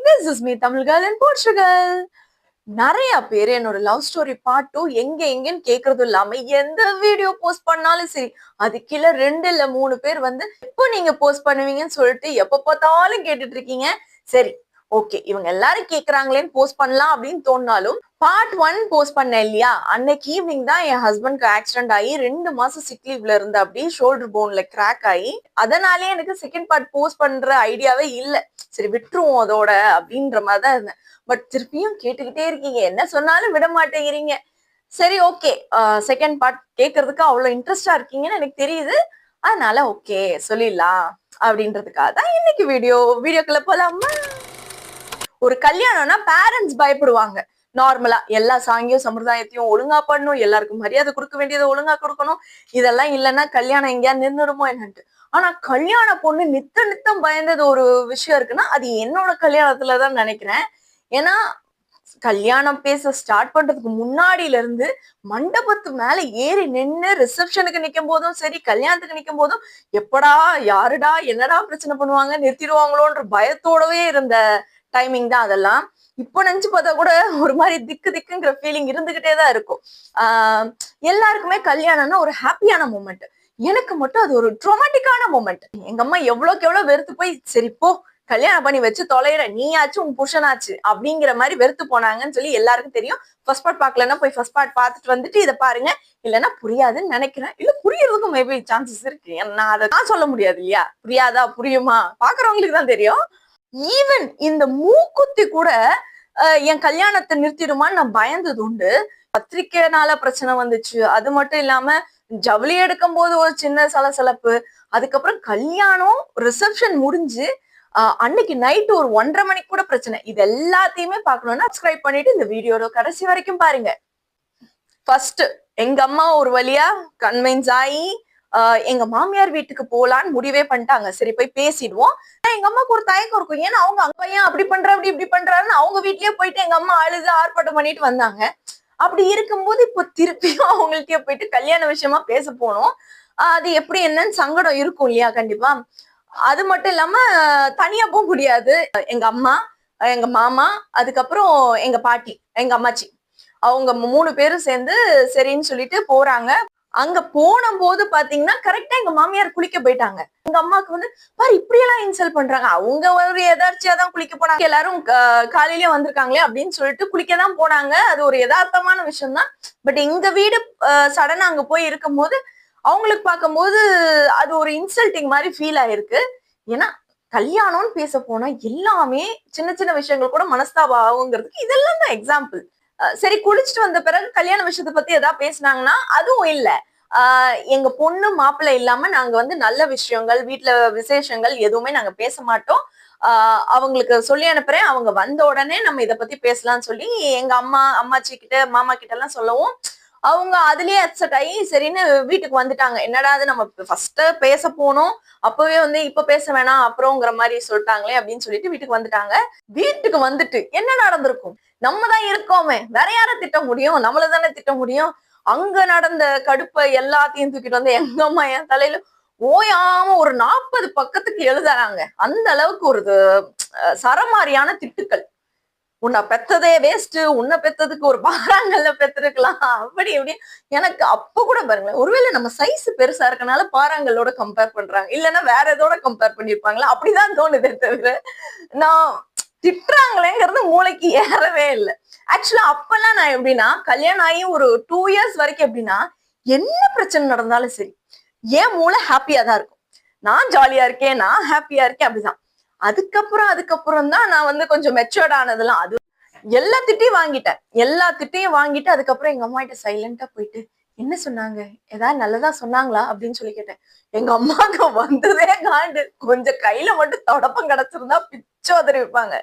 This is me Tamil girl in Portugal நிறைய பேர் என்னோட லவ் ஸ்டோரி பார்ட் டூ எங்க எங்கன்னு கேக்குறதும் இல்லாம எந்த வீடியோ போஸ்ட் பண்ணாலும் சரி அது கீழே ரெண்டு இல்ல மூணு பேர் வந்து இப்போ நீங்க போஸ்ட் பண்ணுவீங்கன்னு சொல்லிட்டு எப்ப பார்த்தாலும் கேட்டுட்டு இருக்கீங்க. சரி ஓகே இவங்க எல்லாரும் கேக்குறாங்களேன்னு போஸ்ட் பண்ணலாம் அப்படின்னு தோணாலும் பார்ட் ஒன் போஸ்ட் பண்ணேன் இல்லையா? அன்னைக்கு ஈவினிங் தான் என் ஹஸ்பண்ட்க்கு ஆக்சிடென்ட் ஆகி ரெண்டு மாசம் சிக் லீவ்ல இருந்து அப்படியே ஷோல்டர் போன்ல கிராக் ஆகி அதனாலே எனக்கு செகண்ட் பார்ட் போஸ்ட் பண்ற ஐடியாவே இல்லை. சரி விட்டுருவோம் அதோட அப்படின்ற மாதிரி தான் இருந்தேன். பட் திருப்பியும் கேட்டுக்கிட்டே இருக்கீங்க. என்ன சொன்னாலும் விட மாட்டேங்கிறீங்க. சரி ஓகே செகண்ட் பார்ட் கேட்கறதுக்கு அவ்வளோ இன்ட்ரெஸ்டா இருக்கீங்கன்னு எனக்கு தெரியுது. அதனால ஓகே சொல்லிடலாம் அப்படின்றதுக்காக தான் இன்னைக்கு வீடியோ வீடியோக்குள்ள போலாமா? ஒரு கல்யாணம்னா பேரண்ட்ஸ் பயப்படுவாங்க. நார்மலா எல்லா சாங்கியம் சம்பிரதாயத்தையும் ஒழுங்கா பண்ணணும். எல்லாருக்கும் மரியாதை கொடுக்க வேண்டியதை ஒழுங்கா கொடுக்கணும். இதெல்லாம் இல்லைன்னா கல்யாணம் எங்கேயா நின்றுடுமோ என்னன்ட்டு. ஆனா கல்யாண பொண்ணு நித்த நித்தம் பயந்தது ஒரு விஷயம் இருக்குன்னா அது என்னோட கல்யாணத்துலதான் நினைக்கிறேன். ஏன்னா கல்யாணம் பேச ஸ்டார்ட் பண்றதுக்கு முன்னாடில இருந்து மண்டபத்து மேல ஏறி நின்று ரிசப்ஷனுக்கு நிக்கும் போதும் சரி கல்யாணத்துக்கு நிக்கும் போதும் எப்படா யாருடா என்னடா பிரச்சனை பண்ணுவாங்க நிறுத்திடுவாங்களோன்ற பயத்தோடவே இருந்த டைமிங் தான் அதெல்லாம். இப்போ நினைச்சு பார்த்தா கூட ஒரு மாதிரி திக்கு திக்குங்கிற ஃபீலிங் இருந்துகிட்டே தான் இருக்கும். ஆஹ் எல்லாருக்குமே கல்யாணம்னா ஒரு ஹாப்பியான மூமெண்ட் எனக்கு மட்டும் அது ஒரு ட்ரோமேட்டிக்கான மூமெண்ட் எங்க அம்மா எவ்வளோக்கு எவ்வளோ வெறுத்து போய் சரி போ கல்யாணம் பண்ணி வச்சு தொலைகிற நீயாச்சும் உன் புருஷனாச்சு அப்படிங்கிற மாதிரி வெறுத்து போனாங்கன்னு சொல்லி எல்லாருக்கும் தெரியும். ஃபர்ஸ்ட் பார்ட் பார்க்கலன்னா போய் ஃபர்ஸ்ட் பார்ட் பார்த்துட்டு வந்துட்டு இதை பாருங்க. இல்லைன்னா புரியாதுன்னு நினைக்கிறேன். இல்ல புரியறதுக்கும் மேபி சான்சஸ் இருக்கு. நான் அதை நான் சொல்ல முடியாது இல்லையா? புரியாதா? புரியுமா? பாக்குறவங்களுக்கு தான் தெரியும். ஈவன் இந்த மூக்குத்தி கூட என் கல்யாணத்தை நிறுத்திடுமான்னு நான் பயந்தது உண்டு. பத்திரிக்கைனால பிரச்சனை வந்துச்சு. அது மட்டும் இல்லாம ஜவுளி எடுக்கும் போது ஒரு சின்ன சலசலப்பு. அதுக்கப்புறம் கல்யாணம் ரிசப்ஷன் முடிஞ்சு அன்னைக்கு நைட்டு ஒரு ஒன்றரை மணிக்கு கூட பிரச்சனை. இது எல்லாத்தையுமே பார்க்கணும்னா சப்ஸ்கிரைப் பண்ணிட்டு இந்த வீடியோட கடைசி வரைக்கும் பாருங்க. ஃபர்ஸ்ட் எங்க அம்மா ஒரு வழியா கன்வின்ஸ் ஆகி எங்க மாமியார் வீட்டுக்கு போலான்னு முடிவே பண்ணிட்டாங்க. சரி போய் பேசிடுவோம். எங்க அம்மாக்கு ஒரு தயக்கம் இருக்கும். ஏன்னா அவங்க அங்க பையன் அப்படி பண்ற அப்படி இப்படி பண்றாருன்னு அவங்க வீட்லயே போயிட்டு எங்க அம்மா அழுது ஆர்ப்பாட்டம் பண்ணிட்டு வந்தாங்க. அப்படி இருக்கும்போது இப்போ திருப்பியும் அவங்கள்ட்டயே போயிட்டு கல்யாண விஷயமா பேச போனோம். ஆஹ் அது எப்படி என்னன்னு சங்கடம் இருக்கும் இல்லையா? கண்டிப்பா. அது மட்டும் இல்லாம தனியா போக முடியாது. எங்க அம்மா எங்க மாமா அதுக்கப்புறம் எங்க பாட்டி எங்க அம்மாச்சி. அவங்க மூணு பேரும் சேர்ந்து சரின்னு சொல்லிட்டு போறாங்க. அங்க போன போது பாத்தீங்கன்னா கரெக்டா எங்க மாமியார் குளிக்க போயிட்டாங்க. எங்க அம்மாக்கு வந்து பாரு இப்படி எல்லாம் இன்சல்ட் பண்றாங்க. அவங்க ஒரு எதார்ச்சியா தான் குளிக்க போனாங்க. எல்லாரும் காலையிலயே வந்திருக்காங்களே அப்படின்னு சொல்லிட்டு குளிக்க தான் போனாங்க. அது ஒரு யதார்த்தமான விஷயம் தான். பட் எங்க வீடு சடனா அங்க போய் இருக்கும்போது அவங்களுக்கு பார்க்கும்போது அது ஒரு இன்சல்ட்டிங் மாதிரி ஃபீல் ஆயிருக்கு. ஏன்னா கல்யாணம்னு பேச போனா எல்லாமே சின்ன சின்ன விஷயங்கள் கூட மனஸ்தாபம் ஆகுங்கிறதுக்கு இதெல்லாம் தான் எக்ஸாம்பிள் சரி குளிச்சுட்டு வந்த பிறகு கல்யாண விஷயத்தை பத்தி ஏதாவது பேசுனாங்கன்னா அதுவும் இல்ல. ஆஹ் எங்க பொண்ணு மாப்பிள்ளை இல்லாம நாங்க வந்து நல்ல விஷயங்கள் வீட்டுல விசேஷங்கள் எதுவுமே நாங்க பேச மாட்டோம். ஆஹ் அவங்களுக்கு சொல்லி அனுப்புறேன். அவங்க வந்த உடனே நம்ம இதை பத்தி பேசலாம்னு சொல்லி எங்க அம்மா அம்மாச்சி கிட்ட மாமா கிட்ட எல்லாம் சொல்லவும் அவங்க அதுலயே அப்செட் ஆகி சரின்னு வீட்டுக்கு வந்துட்டாங்க. என்னடா அது நம்ம ஃபர்ஸ்ட் பேச போனோம். அப்பவே வந்து இப்ப பேச வேணாம் அப்புறம்ங்கிற மாதிரி சொல்லிட்டாங்களே அப்படின்னு சொல்லிட்டு வீட்டுக்கு வந்துட்டாங்க. வீட்டுக்கு வந்துட்டு என்ன நடந்திருக்கும்? நம்ம தான் இருக்கோமே. வேற யாரை திட்ட முடியும்? நம்மள தானே திட்ட முடியும்? அங்க நடந்த கடுப்பை எல்லாத்தையும் தூக்கிட்டு வந்து எங்க அம்மா என் தலையில ஓயாம ஒரு நாற்பது பக்கத்துக்கு எழுதுறாங்க. அந்த அளவுக்கு ஒரு அஹ், சரமாரியான திட்டுக்கள். உன்னை பெத்ததே வேஸ்ட் உன்னை பெத்ததுக்கு ஒரு பாறாங்கல்ல பெத்திருக்கலாம். அப்படி இப்படி. எனக்கு அப்ப கூட பாருங்களேன் ஒருவேளை நம்ம சைஸ் பெருசா இருக்கனால பாறாங்கல்லோட கம்பேர் பண்றாங்க. இல்லைன்னா வேற எதோட கம்பேர் பண்ணிருப்பாங்களா? அப்படிதான் தோணுதே தவிர நான் திட்டுறாங்களேங்கிறது மூளைக்கு ஏறவே இல்லை. ஆக்சுவலா அப்பெல்லாம் நான் எப்படின்னா கல்யாணம் ஆகி ஒரு டூ இயர்ஸ் வரைக்கும் எப்படின்னா என்ன பிரச்சனை நடந்தாலும் சரி ஏன் மூளை ஹாப்பியா தான் இருக்கும். நான் ஜாலியா இருக்கேன் நான் ஹாப்பியா இருக்கேன் அப்படிதான். அதுக்கப்புறம் அதுக்கப்புறம் தான் நான் வந்து கொஞ்சம் மெச்சோர்ட் ஆனதெல்லாம் அது. எல்லா திட்டையும் வாங்கிட்டேன். எல்லா திட்டையும் வாங்கிட்டு அதுக்கப்புறம் எங்க அம்மா கிட்ட சைலண்டா போயிட்டு என்ன சொன்னாங்க? ஏதாவது நல்லதா சொன்னாங்களா? அப்படின்னு சொல்லி கேட்டேன். எங்க அம்மாவுக்கு வந்ததே காண்டு கொஞ்சம் கையில மட்டும் தொடப்பம் கிடைச்சிருந்தா சோதரி வைப்பாங்க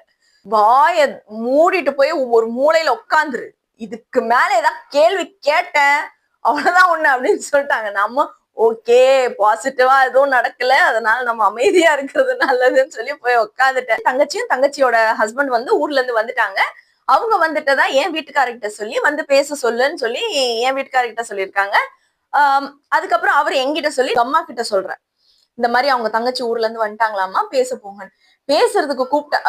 வாய மூடிட்டு போய் ஒரு மூலையில உட்காந்துரு இதுக்கு மேல ஏதாவது கேள்வி கேட்டேன் அவ்வளவுதான் ஒண்ணு அப்படின்னு சொல்லிட்டாங்க. நம்ம ஓகே பாசிட்டிவா எதுவும் நடக்கல. அதனால நம்ம அமைதியா இருக்கிறது நல்லதுன்னு சொல்லி போய் உட்காந்துட்டேன் தங்கச்சியும் தங்கச்சியோட ஹஸ்பண்ட் வந்து ஊர்ல இருந்து வந்துட்டாங்க. அவங்க வந்துட்டதா என் வீட்டுக்காரர்கிட்ட சொல்லி வந்து பேச சொல்லுன்னு சொல்லி என் வீட்டுக்காரர்கிட்ட சொல்லியிருக்காங்க. அதுக்கப்புறம் அவர் என்கிட்ட சொல்லி அம்மா கிட்ட சொல்றேன். இந்த மாதிரி அவங்க தங்கச்சி ஊர்ல இருந்து வந்துட்டாங்களாமா பேச போங்க பேசுறதுக்கு கூப்பிட்டா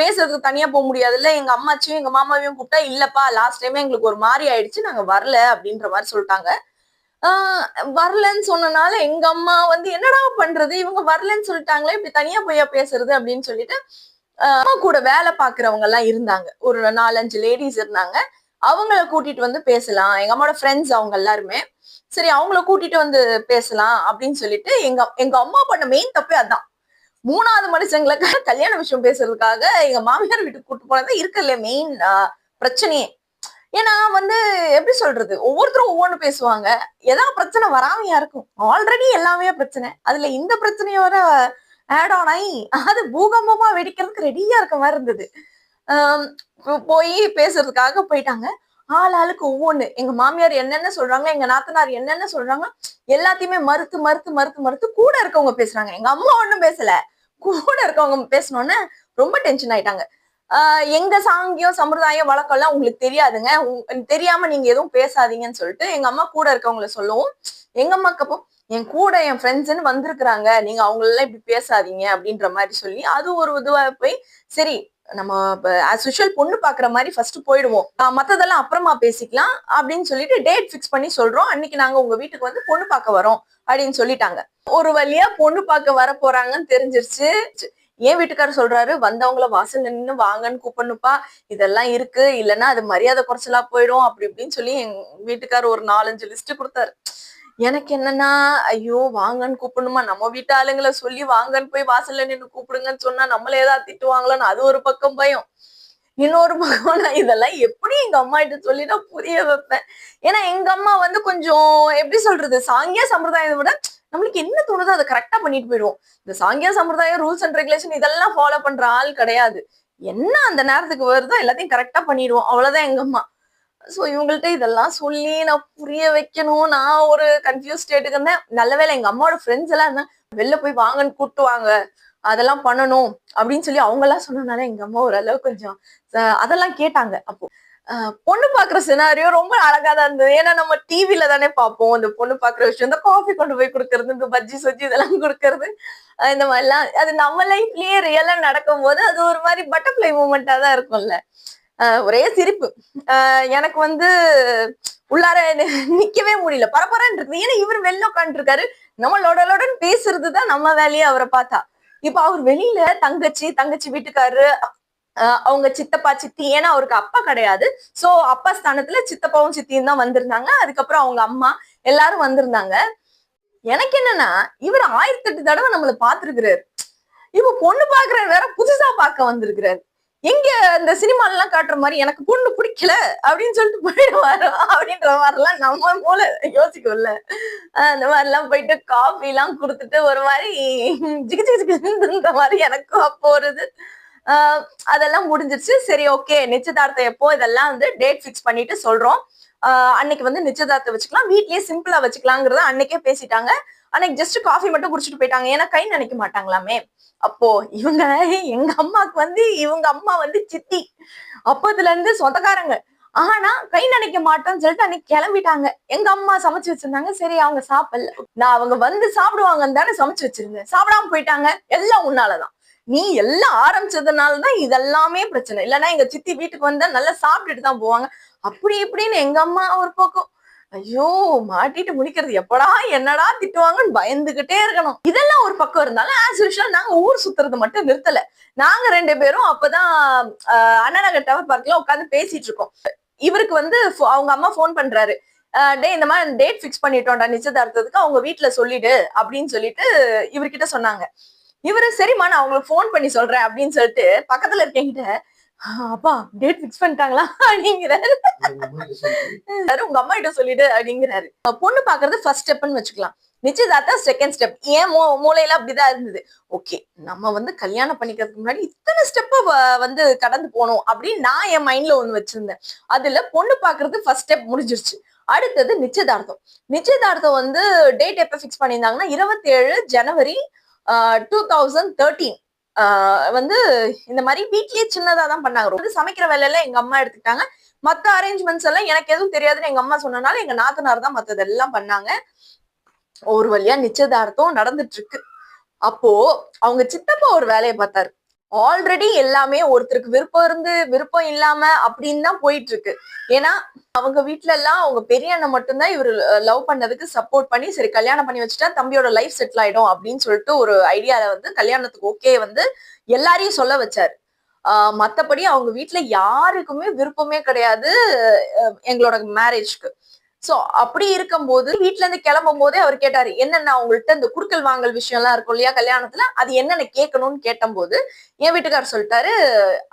பேசுறதுக்கு தனியா போக முடியாதுல்ல. எங்க அம்மாச்சியும் எங்க மாமாவையும் கூப்பிட்டா இல்லப்பா லாஸ்ட் டைமே எங்களுக்கு ஒரு மாதிரி ஆயிடுச்சு நாங்க வரல அப்படின்ற மாதிரி சொல்லிட்டாங்க. வரலன்னு சொன்னனால எங்க அம்மா வந்து என்னடா பண்றது? இவங்க வரலன்னு சொல்லிட்டாங்களே இப்படி தனியா போய் பேசுறது? அப்படின்னு சொல்லிட்டு அம்மா கூட வேலை பாக்குறவங்க எல்லாம் இருந்தாங்க. ஒரு நாலஞ்சு லேடிஸ் இருந்தாங்க. அவங்கள கூட்டிட்டு வந்து பேசலாம். எங்க அம்மாவோட ஃப்ரெண்ட்ஸ் அவங்க எல்லாருமே. சரி அவங்கள கூட்டிட்டு வந்து பேசலாம் அப்படின்னு சொல்லிட்டு எங்க எங்க அம்மா பண்ண மெயின் தப்பே அதான். மூணாவது மனுஷங்களுக்காக கல்யாண விஷயம் பேசுறதுக்காக எங்க மாமியார் வீட்டுக்கு கூட்டு போனது இருக்கல மெயின் பிரச்சனையே. ஏன்னா வந்து எப்படி சொல்றது? ஒவ்வொருத்தரும் ஒவ்வொன்று பேசுவாங்க. ஏதாவது பிரச்சனை வராமையா இருக்கும். ஆல்ரெடி எல்லாமே பிரச்சனை. அதுல இந்த பிரச்சனையோட ஆட் ஆன் ஆகி அது பூகம்பமா வெடிக்கிறதுக்கு ரெடியா இருக்க மாதிரி இருந்தது. போய் பேசுறதுக்காக போயிட்டாங்க. ஆள் ஆளுக்கு ஒவ்வொன்று எங்க மாமியார் என்னென்ன சொல்றாங்க எங்க நாத்தனார் என்னென்ன சொல்றாங்க எல்லாத்தையுமே மறுத்து மறுத்து மறுத்து மறுத்து கூட இருக்கவங்க பேசுறாங்க. எங்க அம்மா ஒன்றும் பேசல. கூட இருக்கவங்க பேசினோன்னே ரொம்ப டென்ஷன் ஆயிட்டாங்க. ஆஹ் எங்க சாங்கியம் சம்பிரதாயம் வழக்கம் எல்லாம் உங்களுக்கு தெரியாதுங்க. தெரியாம நீங்க எதுவும் பேசாதீங்கன்னு சொல்லிட்டு எங்க அம்மா கூட இருக்கவங்கள சொல்லவும் எங்க அம்மாக்கு அப்போ என் கூட என் ஃப்ரெண்ட்ஸ்ன்னு வந்திருக்கிறாங்க. நீங்க அவங்களெல்லாம் இப்படி பேசாதீங்க அப்படின்ற மாதிரி சொல்லி அது ஒரு இதுவா போய் சரி நம்ம ஆஸ் யூஷுவல் பொண்ணு பாக்குற மாதிரி ஃபர்ஸ்ட் போயிடுவோம். மத்ததெல்லாம் அப்புறமா பேசிக்கலாம் அப்படின்னு சொல்லிட்டு டேட் ஃபிக்ஸ் பண்ணி சொல்றோம். அன்னைக்கு நாங்க உங்க வீட்டுக்கு வந்து பொண்ணு பார்க்க வரோம் அப்படின்னு சொல்லிட்டாங்க. ஒரு வழியா பொண்ணு பார்க்க வர போறாங்கன்னு தெரிஞ்சிருச்சு. ஏன் வீட்டுக்காரர் சொல்றாரு வந்தவங்கள வாசல் நின்று வாங்கன்னு கூப்பிடணுப்பா. இதெல்லாம் இருக்கு. இல்லைன்னா அது மரியாதை குறைச்சலா போயிடும். அப்படி இப்படின்னு சொல்லி எங்க வீட்டுக்காரர் ஒரு நாலஞ்சு லிஸ்ட் கொடுத்தாரு. எனக்கு என்னன்னா ஐயோ வாங்கன்னு கூப்பிடணுமா? நம்ம வீட்டு ஆளுங்களை சொல்லி வாங்கன்னு போய் வாசல்ல நின்னு கூப்பிடுங்கன்னு சொன்னா நம்மள ஏதாவது திட்டுவாங்களோன்னு அது ஒரு பக்கம் பயம். இன்னொரு பக்கம் நான் இதெல்லாம் எப்படி எங்க அம்மா கிட்ட சொல்லி நான் புரிய வைப்பேன்? ஏன்னா எங்க அம்மா வந்து கொஞ்சம் எப்படி சொல்றது? சாங்கிய சம்பிரதாயத்தை விட நம்மளுக்கு என்ன தோணுதோ அதை கரெக்டா பண்ணிட்டு போயிடுவோம். இந்த சாங்கிய சம்பிரதாயம் ரூல்ஸ் அண்ட் ரெகுலேஷன் இதெல்லாம் ஃபாலோ பண்ற ஆள் கிடையாது. என்ன அந்த நேரத்துக்கு வருதோ எல்லாத்தையும் கரெக்டா பண்ணிடுவோம். அவ்வளவுதான் எங்க அம்மா. ஸோ இவங்கள்ட்ட இதெல்லாம் சொல்லி நான் புரிய வைக்கணும். நான் ஒரு கன்ஃபியூஸ் ஸ்டேட்டுக்கு இருந்தேன். நல்ல வேளை எங்க அம்மாவோட ஃப்ரெண்ட்ஸ் எல்லாம் இருந்தாங்க. வெளில போய் வாங்கன்னு கூட்டு வாங்க. அதெல்லாம் பண்ணணும் அப்படின்னு சொல்லி அவங்க எல்லாம் சொன்னனால எங்க அம்மா ஓரளவு கொஞ்சம் அதெல்லாம் கேட்டாங்க. அப்போ பொண்ணு பாக்குற சினாரியோ ரொம்ப அழகா தான் இருந்தது. ஏன்னா நம்ம டிவில தானே பார்ப்போம். இந்த பொண்ணு பாக்குற விஷயம் இந்த காஃபி கொண்டு போய் கொடுக்கறது இந்த பஜ்ஜி சொஜ்ஜி இதெல்லாம் கொடுக்கறது. இந்த மாதிரிலாம் அது நம்ம லைஃப்லயே ரியலா நடக்கும் போது அது ஒரு மாதிரி பட்டர்ஃபிளை மூமெண்டா தான் இருக்கும்ல. ஒரே சிரிப்பு. எனக்கு வந்து உள்ளார நிக்கவே முடியல. பரபரன்னு இருக்குது ஏன்னா இவர் வெளில உட்காந்துருக்காரு நம்ம லொடலொடன்னு பேசுறது தான் நம்ம வேலையை அவரை பார்த்தா. இப்ப அவர் வெளியில தங்கச்சி தங்கச்சி வீட்டுக்காரு அவங்க சித்தப்பா சித்தி ஏன்னா அவருக்கு அப்பா கிடையாது. சோ அப்பா ஸ்தானத்துல சித்தப்பாவும் சித்தியும் தான் வந்திருந்தாங்க. அதுக்கப்புறம் அவங்க அம்மா எல்லாரும் வந்திருந்தாங்க. எனக்கு என்னன்னா இவர் ஆயிரத்தி எட்டு தடவை நம்மள பாத்துருக்கிறாரு இப்ப பொண்ணு பாக்குறாரு வேற புதுசா பார்க்க வந்திருக்கிறாரு. எங்க இந்த சினிமால எல்லாம் காட்டுற மாதிரி எனக்கு பொண்ணு பிடிக்கல அப்படின்னு சொல்லிட்டு போயிடுவாரு. அப்படின்ற மாதிரிலாம் நம்ம மூளை யோசிக்கும்ல அந்த மாதிரி எல்லாம் போயிட்டு காஃபி எல்லாம் கொடுத்துட்டு ஒரு மாதிரி ஜிகு ஜிகு ஜிகு இந்த மாதிரி எனக்கும் அப்போ வருது ஆஹ் அதெல்லாம் முடிஞ்சிருச்சு. சரி ஓகே நிச்சயதார்த்தம் எப்போ? இதெல்லாம் வந்து டேட் ஃபிக்ஸ் பண்ணிட்டு சொல்றோம். அன்னைக்கு வந்து நிச்சயதார்த்தம் வச்சுக்கலாம். வீட்லயே சிம்பிளா வச்சுக்கலாங்கிறத அன்னைக்கே பேசிட்டாங்க. அன்னைக்கு ஜஸ்ட் காஃபி மட்டும் குடிச்சிட்டு போயிட்டாங்க. ஏன்னா கை நினைக்க மாட்டாங்களாமே. அப்போ இவங்க எங்க அம்மாக்கு வந்து இவங்க அம்மா வந்து சித்தி. அப்பத்துல இருந்து சொந்தக்காரங்க. ஆனா கை நினைக்க மாட்டோம்னு சொல்லிட்டு அன்னைக்கு கிளம்பிட்டாங்க. எங்க அம்மா சமைச்சு வச்சிருந்தாங்க. சரி அவங்க சாப்பிடல. நான் அவங்க வந்து சாப்பிடுவாங்கன்னு தானே சமைச்சு வச்சிருந்தேன். சாப்பிடாம போயிட்டாங்க. எல்லாம் உன்னாலதான். நீ எல்லாம் ஆரம்பிச்சதுனாலதான் இதெல்லாமே பிரச்சனை. இல்லைன்னா எங்க சித்தி வீட்டுக்கு வந்தா நல்லா சாப்பிட்டுட்டு தான் போவாங்க. அப்படி இப்படின்னு எங்க அம்மா ஒரு பக்கம் ஐயோ மாட்டிட்டு முடிக்கிறது எப்படா என்னடா திட்டுவாங்கன்னு பயந்துகிட்டே இருக்கணும். இதெல்லாம் ஒரு பக்கம் இருந்தாலும் ஆஸ் யூஷுவல் நாங்க ஊர் சுத்துறது மட்டும் நிறுத்தல. நாங்க ரெண்டு பேரும் அப்பதான் ஆஹ், அண்ணா டவர் பார்க்ல உட்காந்து பேசிட்டு இருக்கோம். இவருக்கு வந்து அவங்க அம்மா ஃபோன் பண்றாரு. டே இந்த மாதிரி டேட் ஃபிக்ஸ் பண்ணிட்டோம்டா நிச்சயதார்த்தத்துக்கு அவங்க வீட்டுல சொல்லிடு அப்படின்னு சொல்லிட்டு இவர்கிட்ட சொன்னாங்க. இவரு சரிம்மா நான் அவங்களுக்கு ஃபோன் பண்ணி சொல்றேன் அப்படின்னு சொல்லிட்டு பக்கத்துல இருக்கேங்கிட்ட அப்பா டேட் ஃபிக்ஸ் பண்ணிட்டாங்களா அப்படிங்கிறாரு. உங்க அம்மா கிட்ட சொல்லிடு அப்படிங்கிறாரு. பொண்ணு பாக்குறது ஃபர்ஸ்ட் ஸ்டெப்னு வச்சுக்கலாம். நிச்சயதார்த்தம் செகண்ட் ஸ்டெப் ஏன் மூ மூளையில அப்படிதான் இருந்தது? ஓகே நம்ம வந்து கல்யாணம் பண்ணிக்கிறதுக்கு முன்னாடி இத்தனை ஸ்டெப்ப வந்து கடந்து போகணும் அப்படின்னு நான் என் மைண்ட்ல ஒண்ணு வச்சிருந்தேன். அதுல பொண்ணு பாக்குறது ஃபர்ஸ்ட் ஸ்டெப் முடிஞ்சிருச்சு. அடுத்தது நிச்சயதார்த்தம். நிச்சயதார்த்தம் வந்து டேட் எப்ப ஃபிக்ஸ் பண்ணியிருந்தாங்கன்னா இருபத்தி ஏழு ஜனவரி டூ தௌசண்ட் தேர்ட்டீன் வந்து இந்த மாதிரி வீட்லயே சின்னதா தான் பண்ணாங்க. ரொம்ப சமைக்கிற வேலையில எங்க அம்மா எடுத்துக்கிட்டாங்க. மத்த அரேஞ்ச்மெண்ட்ஸ் எல்லாம் எனக்கு எதுவும் தெரியாதுன்னு எங்க அம்மா சொன்னனால எங்க நாத்தனார் தான் மத்ததெல்லாம் பண்ணாங்க. ஒரு வழியா நிச்சயதார்த்தம் நடந்துட்டு இருக்கு. அப்போ அவங்க சித்தப்பா ஒரு வேலையை பார்த்தாரு. ஆல்ரெடி எல்லாமே ஒருத்தருக்கு விருப்பம் இருந்து விருப்பம் இல்லாம அப்படின்னு தான் போயிட்டு இருக்கு ஏன்னா அவங்க வீட்டுல எல்லாம் அவங்க பெரிய அண்ணன் மட்டும்தான் இவர் லவ் பண்ணதுக்கு சப்போர்ட் பண்ணி சரி கல்யாணம் பண்ணி வச்சுட்டா தம்பியோட லைஃப் செட்டில் ஆயிடும் அப்படின்னு சொல்லிட்டு ஒரு ஐடியால வந்து கல்யாணத்துக்கு ஓகே வந்து எல்லாரையும் சொல்ல வச்சாரு. ஆஹ் மத்தபடி அவங்க வீட்டுல யாருக்குமே விருப்பமே கிடையாது எங்களோட மேரேஜ்க்கு சோ அப்படி இருக்கும்போது வீட்டுல இருந்து கிளம்பும் போதே அவர் கேட்டாரு என்னென்ன அவங்கள்ட்ட இந்த குடுக்கல் வாங்கல் விஷயம் எல்லாம் இருக்கும் இல்லையா கல்யாணத்துல? அது என்னென்ன கேட்கணும்னு கேட்டபோது என் வீட்டுக்காரர் சொல்லிட்டாரு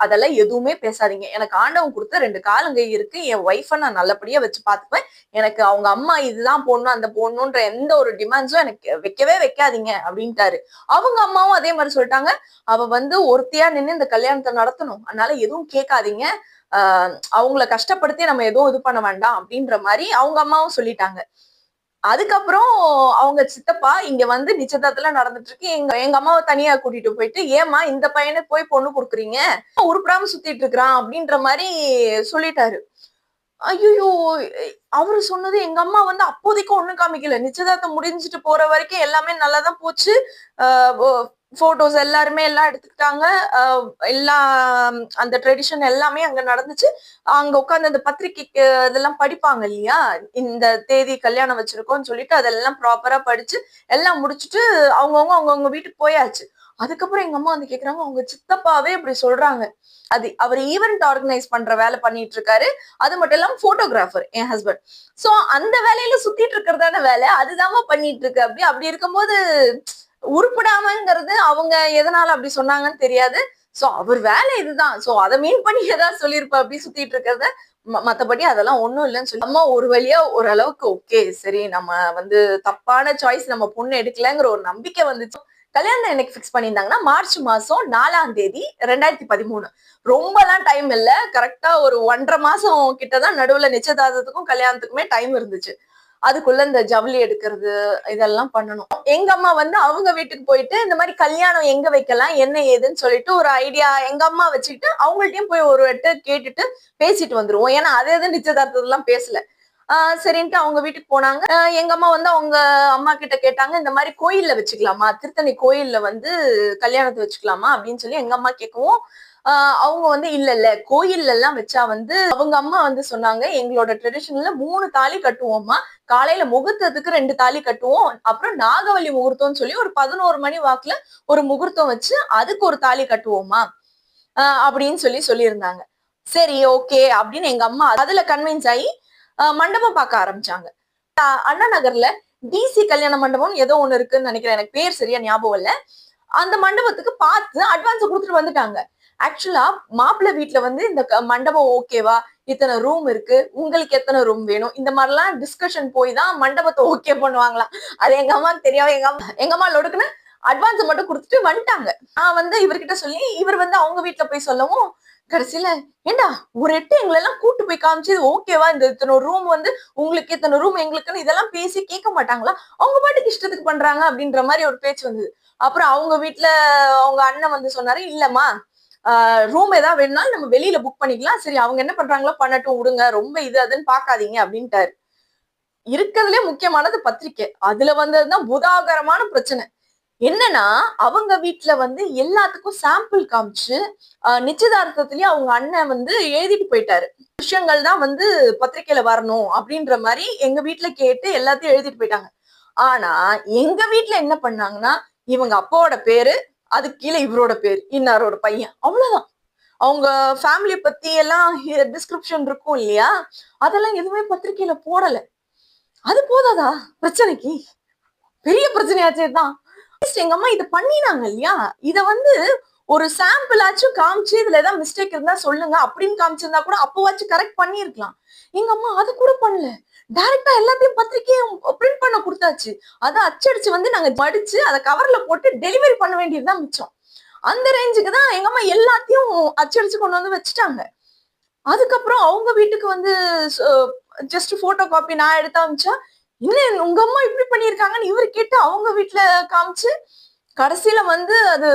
அதெல்லாம் எதுவுமே பேசாதீங்க. எனக்கு ஆண்டவன் கொடுத்த ரெண்டு காலங்கை இருக்கு. என் ஒய்ஃபை நான் நல்லபடியா வச்சு பாத்துப்பேன் எனக்கு அவங்க அம்மா இதுதான் போடணும் அந்த போடணுன்ற எந்த ஒரு டிமாண்ட்ஸும் எனக்கு வைக்கவே வைக்காதீங்க அப்படின்ட்டாரு. அவங்க அம்மாவும் அதே மாதிரி சொல்லிட்டாங்க. அவ வந்து ஒருத்தியா நின்று இந்த கல்யாணத்தை நடத்தணும். அதனால எதுவும் கேட்காதீங்க. அவங்கள கஷ்டப்படுத்தி நம்ம எதுவும் இது பண்ண வேண்டாம் அப்படின்ற மாதிரி அவங்க அம்மாவும் சொல்லிட்டாங்க. அதுக்கப்புறம் அவங்க சித்தப்பா இங்க வந்து நிச்சயதார்த்தத்துல நடந்துட்டு இருக்கு எங்க எங்க அம்மாவை தனியா கூட்டிட்டு போயிட்டு ஏமா இந்த பையனுக்கு போய் பொண்ணு கொடுக்குறீங்க? உருப்படாம சுத்திட்டு இருக்கிறான் அப்படின்ற மாதிரி சொல்லிட்டாரு. ஐயோ அவரு சொன்னது எங்க அம்மா வந்து அப்போதைக்கு ஒண்ணும் காமிக்கல. நிச்சயதார்த்தம் முடிஞ்சிட்டு போற வரைக்கும் எல்லாமே நல்லாதான் போச்சு. போட்டோஸ் எல்லாருமே எல்லாம் எடுத்துக்கிட்டாங்க. எல்லா அந்த ட்ரெடிஷன் எல்லாமே அங்க நடந்துச்சு. அங்க உட்காந்து அந்த பத்திரிக்கைக்கு இதெல்லாம் படிப்பாங்க இல்லையா? இந்த தேதி கல்யாணம் வச்சிருக்கோம்னு சொல்லிட்டு அதெல்லாம் ப்ராப்பரா படிச்சு எல்லாம் முடிச்சுட்டு அவங்கவுங்க அவங்கவுங்க வீட்டுக்கு போயாச்சு. அதுக்கப்புறம் எங்க அம்மா வந்து கேக்குறாங்க அவங்க சித்தப்பாவே இப்படி சொல்றாங்க. அது அவர் ஈவெண்ட் ஆர்கனைஸ் பண்ற வேலை பண்ணிட்டு இருக்காரு. அது மட்டும் இல்லாம போட்டோகிராஃபர் என் ஹஸ்பண்ட் சோ அந்த வேலையில சுத்திட்டு இருக்கிறதான வேலை. அதுதாம்மா பண்ணிட்டு இருக்கு. அப்படி அப்படி இருக்கும்போது உருப்படாமங்கிறது அவங்க எதனால அப்படி சொன்னாங்கன்னு தெரியாது. சோ அவர் வேலை இதுதான். சோ அதை மீன் பண்ணி ஏதாவது சொல்லியிருப்பா அப்படி சுத்திட்டு இருக்கிறத ம- மத்தபடி அதெல்லாம் ஒண்ணும் இல்லைன்னு சொல்லி அம்மா ஒரு வழியா ஓரளவுக்கு ஓகே சரி நம்ம வந்து தப்பான சாய்ஸ் நம்ம பொண்ணு எடுக்கலங்கிற ஒரு நம்பிக்கை வந்துச்சு. கல்யாணம் எனக்கு ஃபிக்ஸ் பண்ணியிருந்தாங்கன்னா மார்ச் மாசம் நாலாம் தேதி ரெண்டாயிரத்தி பதிமூணு. ரொம்பலாம் டைம் இல்ல. கரெக்டா ஒரு ஒன்றரை மாசம் கிட்டதான் நடுவுல நிச்சயதார்த்தத்துக்கும் கல்யாணத்துக்குமே டைம் இருந்துச்சு. அதுக்குள்ள இந்த ஜவுளி எடுக்கிறது இதெல்லாம் பண்ணணும். எங்க அம்மா வந்து அவங்க வீட்டுக்கு போயிட்டு இந்த மாதிரி கல்யாணம் எங்க வைக்கலாம் என்ன ஏதுன்னு சொல்லிட்டு ஒரு ஐடியா எங்க அம்மா வச்சுக்கிட்டு அவங்கள்ட்டையும் போய் ஒரு எட்டு கேட்டுட்டு பேசிட்டு வந்துருவோம். ஏன்னா அது எதுவும் நிச்சயதார்த்தத்தெல்லாம் பேசல. ஆஹ் சரின்ட்டு அவங்க வீட்டுக்கு போனாங்க. எங்க அம்மா வந்து அவங்க அம்மா கிட்ட கேட்டாங்க இந்த மாதிரி கோயில்ல வச்சுக்கலாமா? திருத்தணி கோயில்ல வந்து கல்யாணத்தை வச்சுக்கலாமா? அப்படின்னு சொல்லி எங்க அம்மா கேட்கவும் அவங்க வந்து இல்ல இல்ல கோயில்ல எல்லாம் வச்சா வந்து அவங்க அம்மா வந்து சொன்னாங்க எங்களோட ட்ரெடிஷன்ல மூணு தாலி கட்டுவோம்மா. காலையில முகூர்த்தத்துக்கு ரெண்டு தாலி கட்டுவோம். அப்புறம் நாகவல்லி முகூர்த்தம்னு சொல்லி ஒரு பதினோரு மணி வாக்குல ஒரு முகூர்த்தம் வச்சு அதுக்கு ஒரு தாலி கட்டுவோமா? ஆஹ் அப்படின்னு சொல்லி சொல்லியிருந்தாங்க. சரி ஓகே அப்படின்னு எங்க அம்மா அதுல கன்வின்ஸ் ஆகி மண்டபம் பார்க்க ஆரம்பிச்சாங்க. அண்ணா நகர்ல டிசி கல்யாண மண்டபம் ஏதோ ஒண்ணு இருக்குன்னு நினைக்கிறேன். எனக்கு பேர் சரியா ஞாபகம் இல்ல. அந்த மண்டபத்துக்கு பார்த்து அட்வான்ஸ் கொடுத்துட்டு வந்துட்டாங்க. ஆக்சுவலா மாப்பிள்ளை வீட்டுல வந்து இந்த மண்டபம் ஓகேவா இத்தனை ரூம் இருக்கு. உங்களுக்கு எத்தனை ரூம் வேணும்? இந்த மாதிரிலாம் டிஸ்கஷன் போய் தான் மண்டபத்தை ஓகே பண்ணுவாங்களாம் அது எங்க அம்மாவுக்கு தெரியாம எங்க அம்மா எங்க அம்மா லொடுக்குன்னு அட்வான்ஸ் மட்டும் கொடுத்துட்டு வந்துட்டாங்க. நான் வந்து இவர்கிட்ட சொல்லி இவர் வந்து அவங்க வீட்டுல போய் சொல்லவும் கடைசியில ஏண்டா ஒரு எட்டு எங்களை எல்லாம் கூட்டு போய் காமிச்சு இது ஓகேவா இந்த இத்தனை ரூம் வந்து உங்களுக்கு இத்தனை ரூம் எங்களுக்குன்னு இதெல்லாம் பேசி கேட்க மாட்டாங்களா? அவங்க பாட்டுக்கு இஷ்டத்துக்கு பண்றாங்க அப்படின்ற மாதிரி ஒரு பேச்சு வந்தது. அப்புறம் அவங்க வீட்டுல அவங்க அண்ணன் வந்து சொன்னாரு இல்லம்மா ரூம் ஏதாவது வேணும்னாலும் நம்ம வெளியில புக் பண்ணிக்கலாம். சரி அவங்க என்ன பண்றாங்களோ பண்ணட்டும் விடுங்க. ரொம்ப இது அதுன்னு பாக்காதீங்க அப்படின்ட்டாரு. இருக்கிறதுலே முக்கியமானது பத்திரிக்கை. அதுல வந்ததுதான் புதாகரமான பிரச்சனை. என்னன்னா அவங்க வீட்டுல வந்து எல்லாத்துக்கும் சாம்பிள் காமிச்சு ஆஹ் நிச்சயதார்த்தத்திலேயே அவங்க அண்ணன் வந்து எழுதிட்டு போயிட்டாரு. விஷயங்கள் தான் வந்து பத்திரிக்கையில வரணும் அப்படின்ற மாதிரி எங்க வீட்டுல கேட்டு எல்லாத்தையும் எழுதிட்டு போயிட்டாங்க. ஆனா எங்க வீட்டுல என்ன பண்ணாங்கன்னா இவங்க அப்பாவோட பேரு அதுக்கு கீழே இவரோட பேர் இன்னாரோட பையன். அவ்வளவுதான். அவங்க ஃபேமிலியை பத்தி எல்லாம் டிஸ்கிரிப்ஷன் இருக்கும் இல்லையா? அதெல்லாம் எதுவுமே பத்திரிகையில போடல. அது போதாதா? பிரச்சனைக்கு? பெரிய பிரச்சனையாச்சே தான். எங்க அம்மா இதை பண்ணினாங்க இல்லையா? இத வந்து ஒரு சாம்பிள் ஆச்சும் காமிச்சு இதுல ஏதாவது மிஸ்டேக் இருந்தா சொல்லுங்க. அப்படின்னு காமிச்சிருந்தா கூட அப்போவாச்சும் கரெக்ட் பண்ணியிருக்கலாம். எங்க அம்மா அது கூட பண்ணல. டைரக்டா எல்லாத்தையும் பத்திரிக்கையும் பிரிண்ட் பண்ண கொடுத்தாச்சு. அதை அச்சடிச்சு வந்து நாங்க படிச்சு அதை கவர்ல போட்டு டெலிவரி பண்ண வேண்டியதுதான் மிச்சம். அந்த ரேஞ்சுக்கு தான் எங்க அம்மா எல்லாத்தையும் அச்சடிச்சு கொண்டு வந்து வச்சுட்டாங்க. அதுக்கப்புறம் அவங்க வீட்டுக்கு வந்து ஜஸ்ட் போட்டோ காப்பி நான் எடுத்து அமிச்சா இன்னும் உங்க அம்மா இப்படி பண்ணியிருக்காங்கன்னு இவர் கேட்டு அவங்க வீட்டுல காமிச்சு கடைசியில வந்து அது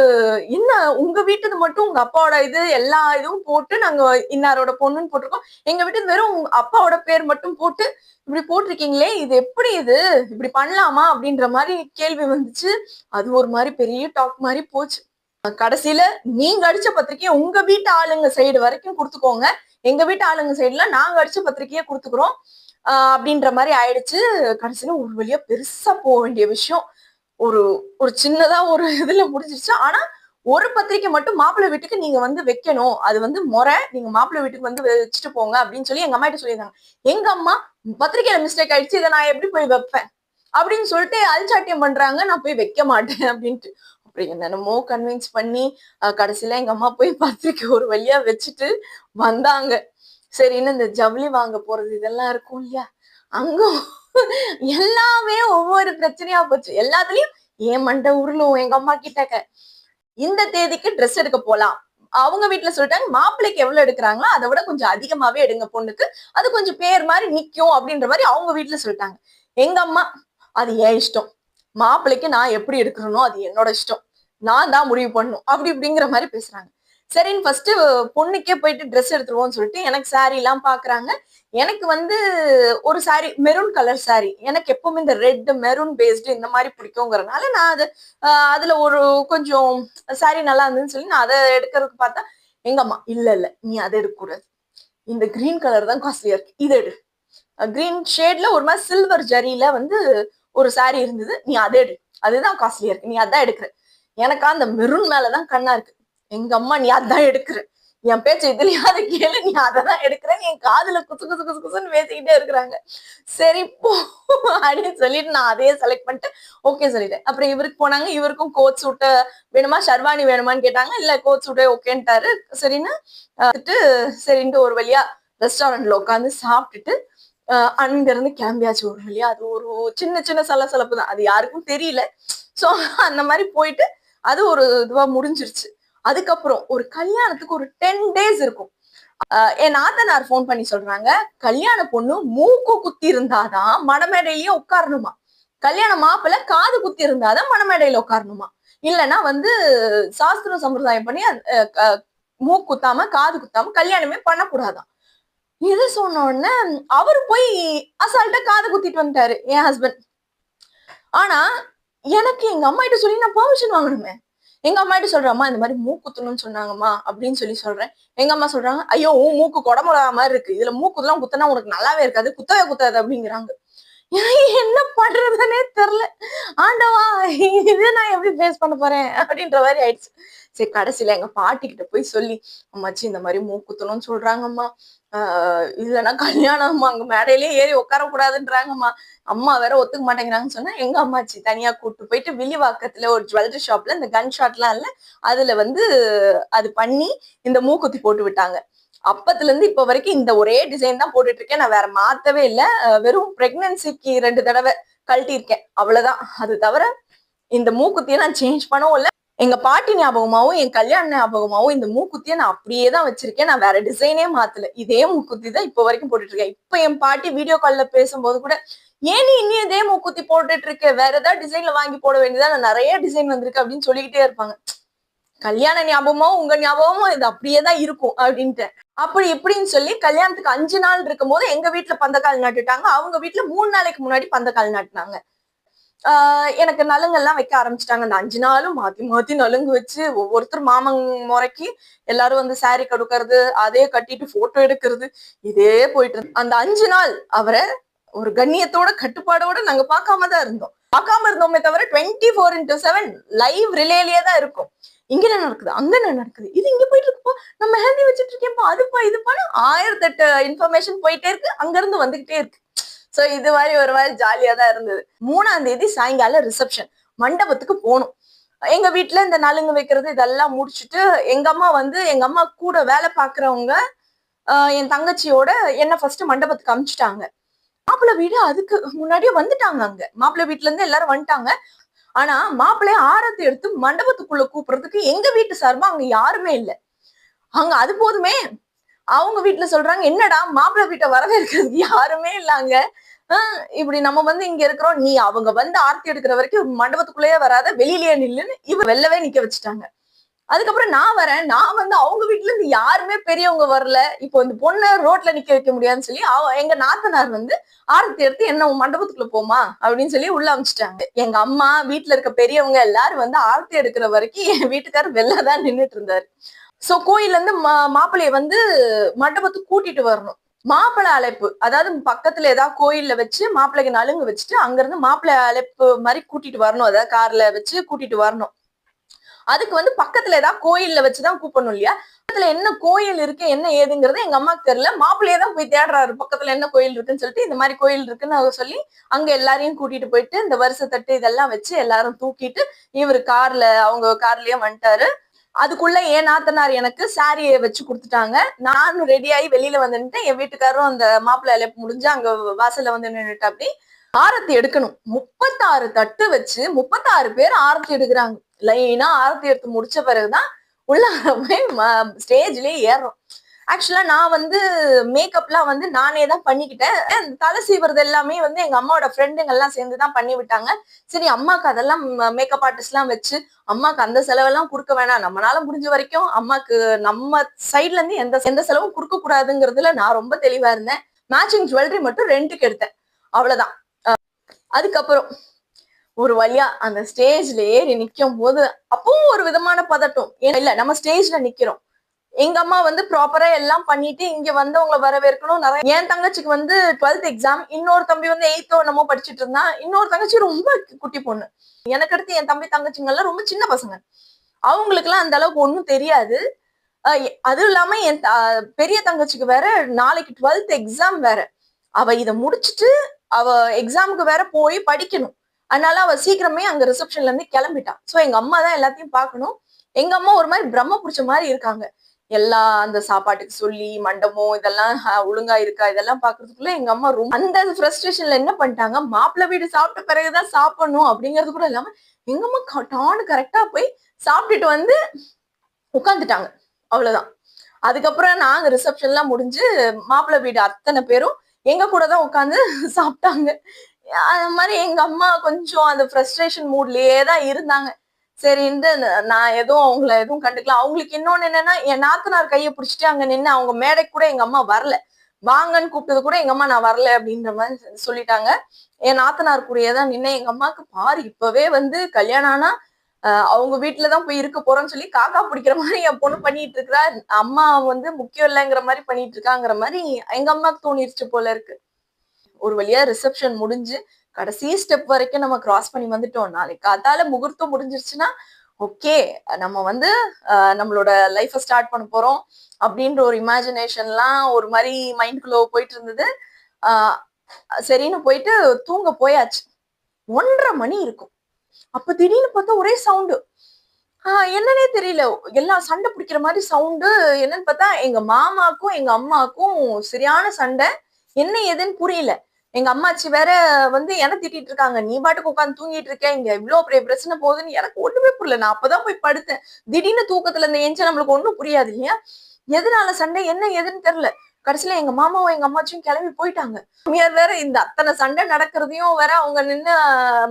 என்ன உங்க வீட்டுது மட்டும் உங்க அப்பாவோட இது எல்லா இதுவும் போட்டு நாங்க இன்னாரோட பொண்ணுன்னு போட்டிருக்கோம். எங்க வீட்டு வெறும் உங்க அப்பாவோட பேர் மட்டும் போட்டு இப்படி போட்டிருக்கீங்களே இது எப்படி இது? இப்படி பண்ணலாமா? அப்படின்ற மாதிரி கேள்வி வந்துச்சு. அது ஒரு மாதிரி பெரிய டாக் மாதிரி போச்சு. கடைசியில நீங்க அடிச்ச பத்திரிக்கையை உங்க வீட்டு ஆளுங்க சைடு வரைக்கும் கொடுத்துக்கோங்க. எங்க வீட்டு ஆளுங்க சைடுல நாங்க அடிச்ச பத்திரிக்கையை கொடுத்துக்கிறோம். அப்படின்ற மாதிரி ஆயிடுச்சு. கடைசியில ஒரு வழியா பெருசா போக வேண்டிய விஷயம். ஒரு ஒரு சின்னதா ஒரு இதுல முடிஞ்சிருச்சு. ஆனா ஒரு பத்திரிக்கை மட்டும் மாப்பிள்ளை வீட்டுக்கு நீங்க வந்து வைக்கணும். அது வந்து முறை. நீங்க மாப்பிள்ளை வீட்டுக்கு வந்து வச்சுட்டு போங்க அப்படின்னு சொல்லி எங்க அம்மா கிட்ட சொல்லியிருந்தாங்க. எங்க அம்மா பத்திரிக்கையில மிஸ்டேக் ஆயிடுச்சு. இதை நான் எப்படி போய் வைப்பேன்? அப்படின்னு சொல்லிட்டு அல்சாட்டியம் பண்றாங்க. நான் போய் வைக்க மாட்டேன் அப்படின்ட்டு. அப்படி என்னென்னமோ கன்வின்ஸ் பண்ணி கடைசியில எங்க அம்மா போய் பத்திரிக்கை ஒரு வழியா வச்சுட்டு வந்தாங்க. சரின்னு இந்த ஜவுளி வாங்க போறது இதெல்லாம் இருக்கும் இல்லையா? அங்கும் எல்லாமே ஒவ்வொரு பிரச்சனையா போச்சு. எல்லாத்துலயும் ஏன் மண்டை உருளும் எங்க அம்மா கிட்டக்க இந்த தேதிக்கு ட்ரெஸ் எடுக்க போலாம். அவங்க வீட்டுல சொல்லிட்டாங்க மாப்பிள்ளைக்கு எவ்வளவு எடுக்கிறாங்களோ அதை விட கொஞ்சம் அதிகமாவே எடுங்க பொண்ணுக்கு. அது கொஞ்சம் பேர் மாதிரி நிக்கும் அப்படின்ற மாதிரி அவங்க வீட்டுல சொல்லிட்டாங்க. எங்க அம்மா அது ஏன் இஷ்டம். மாப்பிள்ளைக்கு நான் எப்படி எடுக்கிறனோ அது என்னோட இஷ்டம். நான் தான் முடிவு பண்ணணும். அப்படி இப்படிங்கிற மாதிரி பேசுறாங்க. சரின்னு ஃபர்ஸ்ட் பொண்ணுக்கே போயிட்டு ட்ரெஸ் எடுத்துருவோம்னு சொல்லிட்டு எனக்கு சாரி எல்லாம் பாக்குறாங்க. எனக்கு வந்து ஒரு சாரி மெரூன் கலர் சாரி எனக்கு எப்பவுமே இந்த ரெட் மெரூன் பேஸ்டு இந்த மாதிரி பிடிக்குங்கிறனால நான் அது ஆஹ் அதுல ஒரு கொஞ்சம் சாரி நல்லா இருந்ததுன்னு சொல்லி நான் அதை எடுக்கிறதுக்கு பார்த்தா எங்க அம்மா இல்ல இல்ல நீ அதை எடுக்கக்கூடாது. இந்த கிரீன் கலர் தான் காஸ்ட்லியா இருக்கு. இதை எடு. கிரீன் ஷேட்ல ஒரு மாதிரி சில்வர் ஜரியில வந்து ஒரு சாரி இருந்தது. நீ அதை எடு. அதுதான் காஸ்ட்லியா இருக்கு. நீ அதான் எடுக்கிற. எனக்கா அந்த மெரூன் மேலதான் கண்ணா இருக்கு. எங்க அம்மா நீ அதான் எடுக்கிற. என் பேச்சு இதுலயாவது கேளு நீ அதை தான் எடுக்கிற. நீ என் காதுல குசு குசு குசு குசுன்னு பேசிக்கிட்டே இருக்கிறாங்க. சரி போ அப்படின்னு சொல்லிட்டு நான் அதையே செலக்ட் பண்ணிட்டு ஓகே சொல்லிட்டேன். அப்புறம் இவருக்கு போனாங்க. இவருக்கும் கோட் சூட்டு வேணுமா? ஷர்வானி வேணுமான்னு கேட்டாங்க. இல்ல கோட் சூட்டே ஓகேன்ட்டாரு. சரின்னு வந்துட்டு சரின்ட்டு ஒரு வழியா ரெஸ்டாரண்ட்ல உட்காந்து சாப்பிட்டுட்டு அங்கிருந்து கேம்பியாச்சு கிளம்பியாச்சு ஒரு வழியா. அது ஒரு சின்ன சின்ன சலசலப்பு தான் அது யாருக்கும் தெரியல. சோ அந்த மாதிரி போயிட்டு அது ஒரு இதுவா முடிஞ்சிருச்சு. அதுக்கப்புறம் ஒரு கல்யாணத்துக்கு ஒரு டென் டேஸ் இருக்கும். அஹ் என் நாத்தனார் ஃபோன் பண்ணி சொல்றாங்க கல்யாண பொண்ணு மூக்கு குத்தி இருந்தாதான் மணமேடையிலயே உட்காரணுமா? கல்யாண மாப்பிள்ள காது குத்தி இருந்தாதான் மணமேடையில உட்காரணுமா? இல்லைன்னா வந்து சாஸ்திரம் சம்பிரதாயம் பண்ணி அஹ் மூக்கு குத்தாம காது குத்தாம கல்யாணமே பண்ணக்கூடாதான். இது சொன்ன உடனே அவரு போய் அசால்ட்டா காது குத்திட்டு வந்துட்டாரு என் ஹஸ்பண்ட் ஆனா எனக்கு எங்க அம்மா கிட்ட சொல்லி நான் பெர்மிஷன் வாங்கணுமே. எங்க அம்மா கிட்ட இந்த மாதிரி மூக்குத்தணும்னு சொன்னாங்கம்மா அப்படின்னு சொல்லி சொல்றேன். எங்க அம்மா சொல்றாங்க ஐயோ உன் மூக்கு குடமுடா மாதிரி இருக்கு. இதுல மூக்குலாம் குத்தனா உனக்கு நல்லாவே இருக்காது. குத்தவே குத்தாது அப்படிங்கிறாங்க. என்ன பண்றதுன்னே தெரியல. ஆண்டவா இது நான் எப்படி ஃபேஸ் பண்ண போறேன்? அப்படின்ற மாதிரி ஆயிடுச்சு. சரி கடைசியில எங்க பாட்டி கிட்ட போய் சொல்லி அம்மாச்சி இந்த மாதிரி மூக்குத்தணும்னு சொல்றாங்கம்மா. இல்லைன்னா கல்யாணம் அங்க மேடையிலேயே ஏறி உட்கார கூடாதுன்றாங்கம்மா அம்மா வேற ஒத்துக்க மாட்டேங்கிறாங்கன்னு சொன்னா எங்க அம்மாச்சி தனியா கூட்டு போயிட்டு வில்லிவாக்கத்துல ஒரு ஜுவல்லரி ஷாப்ல இந்த கன் ஷாட்லாம் இல்ல அதுல வந்து அது பண்ணி இந்த மூக்குத்தி போட்டு விட்டாங்க. அப்பத்துல இருந்து இப்ப வரைக்கும் இந்த ஒரே டிசைன் தான் போட்டுட்டு இருக்கேன் நான் வேற மாத்தவே இல்லை. வெறும் பிரெக்னன்சிக்கு ரெண்டு தடவை கழட்டி இருக்கேன் அவ்வளவுதான். அது தவிர இந்த மூக்குத்தியை நான் சேஞ்ச் பண்ணவும் இல்லை. எங்க பாட்டி ஞாபகமாவும் என் கல்யாண ஞாபகமாவும் இந்த மூக்குத்தியை நான் அப்படியே தான் வச்சிருக்கேன். நான் வேற டிசைனே மாத்தல. இதே மூக்குத்தி தான் இப்ப வரைக்கும் போட்டுட்டு இருக்கேன் இப்ப என் பாட்டி வீடியோ கால்ல பேசும்போது கூட ஏன் நீ இன்னும் இதே மூக்குத்தி போட்டுட்டு இருக்க வேற ஏதாவது டிசைன்ல வாங்கி போட வேண்டியதா? நான் நிறைய டிசைன் வந்திருக்கு அப்படின்னு சொல்லிக்கிட்டே இருப்பாங்க. கல்யாண ஞாபகமோ உங்க ஞாபகமோ இது அப்படியே தான் இருக்கும் அப்படின்ட்டு. அப்படி இப்படின்னு சொல்லி கல்யாணத்துக்கு அஞ்சு நாள் இருக்கும் போது எங்க வீட்டுல பந்தக்கால் நட்டுட்டாங்க. அவங்க வீட்டுல மூணு நாளைக்கு முன்னாடி பந்தக்கால் நட்டினாங்க. எனக்கு நலுங்கெல்லாம் வைக்க ஆரம்பிச்சிட்டாங்க. அந்த அஞ்சு நாளும் மாத்தி மாத்தி நலுங்கு வச்சு ஒவ்வொருத்தர் மாமன் முறைக்கு எல்லாரும் வந்து சாரி கடுக்கிறது அதே கட்டிட்டு போட்டோ எடுக்கிறது இதே போயிட்டு இருந்து. அந்த அஞ்சு நாள் அவரை ஒரு கண்ணியத்தோட கட்டுப்பாடோட நாங்க பார்க்காம தான் இருந்தோம். பார்க்காம இருந்தோமே தவிர twenty four into seven live ரிலேலயே தான் இருக்கும். இங்க என்ன நடக்குது? அங்க என்ன நடக்குது? இது இங்க போயிட்டு இருக்கப்போ. நம்ம ஹெல்தி வச்சுட்டு இருக்கேன்ப்பா. அதுப்பா இதுப்பான்னு ஆயிரத்தெட்டு இன்ஃபர்மேஷன் போயிட்டே இருக்கு. அங்க இருந்து வந்துகிட்டே இருக்கு. சோ இது மாதிரி ஒரு மாதிரி ஜாலியா தான் இருந்தது. மூணாம் தேதி சாயங்காலம் ரிசப்ஷன் மண்டபத்துக்கு போகணும். எங்க வீட்டுல இந்த நலுங்கு வைக்கிறது இதெல்லாம் முடிச்சுட்டு எங்க அம்மா வந்து எங்க அம்மா கூட வேலை பாக்குறவங்க என் தங்கச்சியோட என்ன ஃபர்ஸ்ட் மண்டபத்துக்கு அமிச்சிட்டாங்க. மாப்பிள்ளை வீடு அதுக்கு முன்னாடியே வந்துட்டாங்க அங்க. மாப்பிள்ளை வீட்டுல இருந்து எல்லாரும் வந்துட்டாங்க. ஆனா மாப்பிள்ளைய ஆரத்தி எடுத்து மண்டபத்துக்குள்ள கூப்பிடுறதுக்கு எங்க வீட்டு சார்பா அங்க யாருமே இல்லை. அங்க அது போதுமே அவங்க வீட்டுல சொல்றாங்க என்னடா மாப்பிள்ளை வீட்டை வரவேற்கிறதுக்கு யாருமே இல்லாங்க. ஆஹ் இப்படி நம்ம வந்து இங்க இருக்கிறோம். நீ அவங்க வந்து ஆர்த்தி எடுக்கிற வரைக்கும் மண்டபத்துக்குள்ளேயே வராத வெளியிலேயே நில்லுன்னு இவ வெள்ளவே நிக்க வச்சுட்டாங்க. அதுக்கப்புறம் நான் வரேன். நான் வந்து அவங்க வீட்டுல இருந்து யாருமே பெரியவங்க வரல. இப்போ இந்த பொண்ணை ரோட்ல நிக்க வைக்க முடியாதுன்னு சொல்லி அவ எங்க நாத்தனார் வந்து ஆரத்தி எடுத்து என்ன மண்டபத்துக்குள்ள போமா அப்படின்னு சொல்லி உள்ள அமிச்சிட்டாங்க. எங்க அம்மா வீட்டுல இருக்க பெரியவங்க எல்லாரும் வந்து ஆரத்தி எடுக்கிற வரைக்கும் என் வீட்டுக்காரர் வெளில தான் நின்னுட்டு இருந்தாரு. சோ கோயில்ல இருந்து மா மாப்பிள்ளைய வந்து மண்டபத்துக்கு கூட்டிட்டு வரணும். மாப்பிள்ளை அழைப்பு. அதாவது பக்கத்துல ஏதாவது கோயில்ல வச்சு மாப்பிள்ளைக்கு நலுங்கு வச்சுட்டு அங்கிருந்து மாப்பிள்ளை அழைப்பு மாதிரி கூட்டிட்டு வரணும். அதாவது கார்ல வச்சு கூட்டிட்டு வரணும். அதுக்கு வந்து பக்கத்துல ஏதாவது கோயில்ல வச்சுதான் கூப்பிடணும் இல்லையா? பக்கத்துல என்ன கோயில் இருக்கு என்ன ஏதுங்கிறது எங்க அம்மாக்கு தெரியல. மாப்பிள்ளையே தான் போய் தேடுறாரு. பக்கத்துல என்ன கோயில் இருக்குன்னு சொல்லிட்டு இந்த மாதிரி கோயில் இருக்குன்னு சொல்லி அங்க எல்லாரையும் கூட்டிட்டு போயிட்டு இந்த வருஷ தட்டு இதெல்லாம் வச்சு எல்லாரும் தூக்கிட்டு இவர் கார்ல அவங்க கார்லயே வந்துட்டாரு. அதுக்குள்ள என் நாத்தனார் எனக்கு சாரியை வச்சு கொடுத்துட்டாங்க. நானும் ரெடி ஆகி வெளியில வந்து என் வீட்டுக்காரரும் அந்த மாப்பிள்ளை அழைப்பு முடிஞ்சு அங்க வாசல்ல வந்து நின்றுட்டு அப்படி ஆரத்தி எடுக்கணும். முப்பத்தாறு தட்டு வச்சு முப்பத்தாறு பேர் ஆரத்தி எடுக்கிறாங்க. லைனா ஆரத்தி எடுத்து முடிச்ச பிறகுதான் உள்ளார போய் ஸ்டேஜ்லயே ஏறுறோம். ஆக்சுவலா நான் வந்து மேக்கப்லாம் வந்து நானே தான் பண்ணிக்கிட்டேன். அந்த தலை சீவுறது எல்லாமே வந்து எங்க அம்மாவோட ஃப்ரெண்டுங்க எல்லாம் சேர்ந்து தான் பண்ணி விட்டாங்க. சரி அம்மாக்கு அதெல்லாம் மேக்கப் ஆர்டிஸ்ட் எல்லாம் வச்சு அம்மாக்கு அந்த செலவெல்லாம் கொடுக்க வேணாம். நம்மளால முடிஞ்ச வரைக்கும் அம்மாக்கு நம்ம சைட்ல இருந்து எந்த எந்த செலவும் கொடுக்க கூடாதுங்கிறதுல நான் ரொம்ப தெளிவா இருந்தேன். மேட்சிங் ஜுவல்லரி மட்டும் ரெண்டுக்கு எடுத்தேன். அவ்வளவுதான். அதுக்கப்புறம் ஒரு வழியா அந்த ஸ்டேஜ்ல ஏறி நிக்கும் போது அப்பவும் ஒரு விதமான பதட்டம். ஏன் இல்ல நம்ம ஸ்டேஜ்ல நிக்கிறோம். எங்க அம்மா வந்து ப்ராப்பரா எல்லாம் பண்ணிட்டு இங்க வந்தவங்கள வரவேற்கணும். நிறைய என் தங்கச்சிக்கு வந்து டுவெல்த் எக்ஸாம் இன்னொரு தம்பி வந்து எயித்தோ என்னமோ படிச்சுட்டு இருந்தான். இன்னொரு தங்கச்சி ரொம்ப குட்டி பொண்ணு. எனக்கு அடுத்து என் தம்பி தங்கச்சிங்க எல்லாம் ரொம்ப சின்ன பசங்க. அவங்களுக்கு எல்லாம் அந்த அளவுக்கு ஒன்றும் தெரியாது. அஹ் அதுவும் இல்லாம என் த- பெரிய தங்கச்சிக்கு வேற நாளைக்கு டுவெல்த் எக்ஸாம் வேற. அவ இதை முடிச்சுட்டு அவ எக்ஸாமுக்கு வேற போய் படிக்கணும். அதனால அவ சீக்கிரமே அங்க ரிசப்ஷன்ல இருந்து கிளம்பிட்டான் சோ எங்க அம்மா தான் எல்லாத்தையும் பார்க்கணும். எங்க அம்மா ஒரு மாதிரி பிரம்ம பிடிச்ச மாதிரி இருக்காங்க. எல்லா அந்த சாப்பாட்டுக்கு சொல்லி மண்டபம் இதெல்லாம் ஒழுங்கா இருக்கா இதெல்லாம் பாக்குறதுக்குள்ள எங்க அம்மா ரொம்ப அந்த ஃப்ரஸ்ட்ரேஷன்ல என்ன பண்ணிட்டாங்க மாப்பிள்ளை வீடு சாப்பிட்ட பிறகுதான் சாப்பிடணும் அப்படிங்கிறது கூட இல்லாம எங்க அம்மா க- கரெக்டா போய் சாப்பிட்டுட்டு வந்து உட்காந்துட்டாங்க அவ்வளவுதான். அதுக்கப்புறம் நாங்க ரிசப்ஷன்லாம் முடிஞ்சு மாப்பிள்ளை வீடு அத்தனை பேரும் எங்க கூட தான் உட்காந்து சாப்பிட்டாங்க. அது மாதிரி எங்க அம்மா கொஞ்சம் அந்த ஃப்ரஸ்ட்ரேஷன் மூட்லயே தான் இருந்தாங்க. சரி இந்த நான் எதுவும் அவங்கள எதுவும் கண்டுக்கலாம் அவங்களுக்கு இன்னொன்னு என்னன்னா என் நாத்தனார் கையை பிடிச்சிட்டு அங்க நின்று அவங்க மேடைக்கு கூட எங்க அம்மா வரல. வாங்கன்னு கூப்பிட்டது கூட எங்க அம்மா நான் வரல அப்படின்ற மாதிரி சொல்லிட்டாங்க. என் நாத்தனார் கூடயே தான் நின்று எங்க அம்மாக்கு பாரு இப்பவே வந்து கல்யாணம் ஆனா அவங்க வீட்டுலதான் போய் இருக்க போறோம்னு சொல்லி காக்கா பிடிக்கிற மாதிரி என் பொண்ணு பண்ணிட்டு இருக்கிறா. அம்மா வந்து முக்கியம் இல்லைங்கிற மாதிரி பண்ணிட்டு இருக்காங்கிற மாதிரி எங்க அம்மாக்கு தோணிருச்சு போல இருக்கு. ஒரு வழியா ரிசப்ஷன் முடிஞ்சு கடைசி ஸ்டெப் வரைக்கும் நம்ம கிராஸ் பண்ணி வந்துட்டோம் நாளைக்கு காத்தால முகூர்த்தம் முடிஞ்சிருச்சுன்னா ஓகே நம்ம வந்து நம்மளோட லைஃப்பை ஸ்டார்ட் பண்ண போறோம் அப்படின்ற ஒரு இமேஜினேஷன்லாம் ஒரு மாதிரி மைண்ட்குள்ள போயிட்டு இருந்தது. சரின்னு போயிட்டு தூங்க போயாச்சு. ஒன்றரை மணி இருக்கும். அப்ப திடீர்னு பார்த்தா ஒரே சவுண்டு என்னன்னே தெரியல. எல்லாம் சண்டை பிடிக்கிற மாதிரி சவுண்டு என்னன்னு பார்த்தா எங்க மாமாக்கும் எங்க அம்மாக்கும் சரியான சண்டை. என்ன ஏதுன்னு புரியல. எங்க அம்மாச்சி வேற வந்து என்ன திட்டிட்டு இருக்காங்க? நீ பாட்டுக்கு உட்காந்து தூங்கிட்டு இருக்கேன் இங்க இவ்வளவு பெரிய பிரச்சனை போகுதுன்னு எனக்கு ஒண்ணுமே புரியல. நான் அப்பதான் போய் படுத்தேன். திடீர்னு தூக்கத்துல இந்த எஞ்ச நம்மளுக்கு ஒண்ணும் புரியாது இல்லையா? எதனால சண்டை? என்ன ஏதுன்னு தெரியல. கடைசியில எங்க மாமாவும் எங்க அம்மாச்சியும் கிளம்பி போயிட்டாங்க. மாமியார் வேற இந்த அத்தனை சண்டை நடக்கிறதையும் வேற அவங்க நின்னு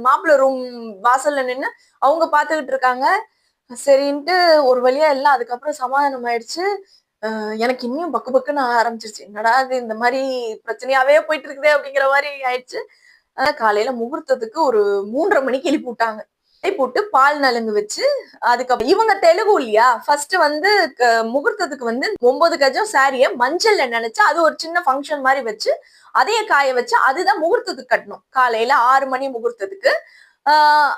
மாப்பிள்ள ரூம் வாசல்ல நின்னு அவங்க பாத்துக்கிட்டு இருக்காங்க. சரின்ட்டு ஒரு வழியா எல்லாம் அதுக்கப்புறம் சமாதானம் ஆயிடுச்சு. எனக்கு இன்னும் பக்கு பக்குன்னு ஆரம்பிச்சிருச்சு. என்னடா இது இந்த மாதிரி பிரச்சனையாவே போயிட்டு இருக்குதே அப்படிங்கிற மாதிரி ஆயிடுச்சு. ஆனா காலையில முகூர்த்தத்துக்கு ஒரு மூன்றரை மணிக்கு எழுப்பி விட்டாங்க எழுப்பி போட்டு பால் நலுங்கு வச்சு அதுக்கப்புறம் இவங்க தெலுங்கு இல்லையா? ஃபர்ஸ்ட் வந்து க- முகூர்த்தத்துக்கு வந்து ஒன்பது கஜம் சாரிய மஞ்சள்ல நினைச்சு அது ஒரு சின்ன ஃபங்க்ஷன் மாதிரி வச்சு அதையே காய வச்சு அதுதான் முகூர்த்தத்துக்கு கட்டணும். காலையில ஆறு மணி முகூர்த்தத்துக்கு. அ-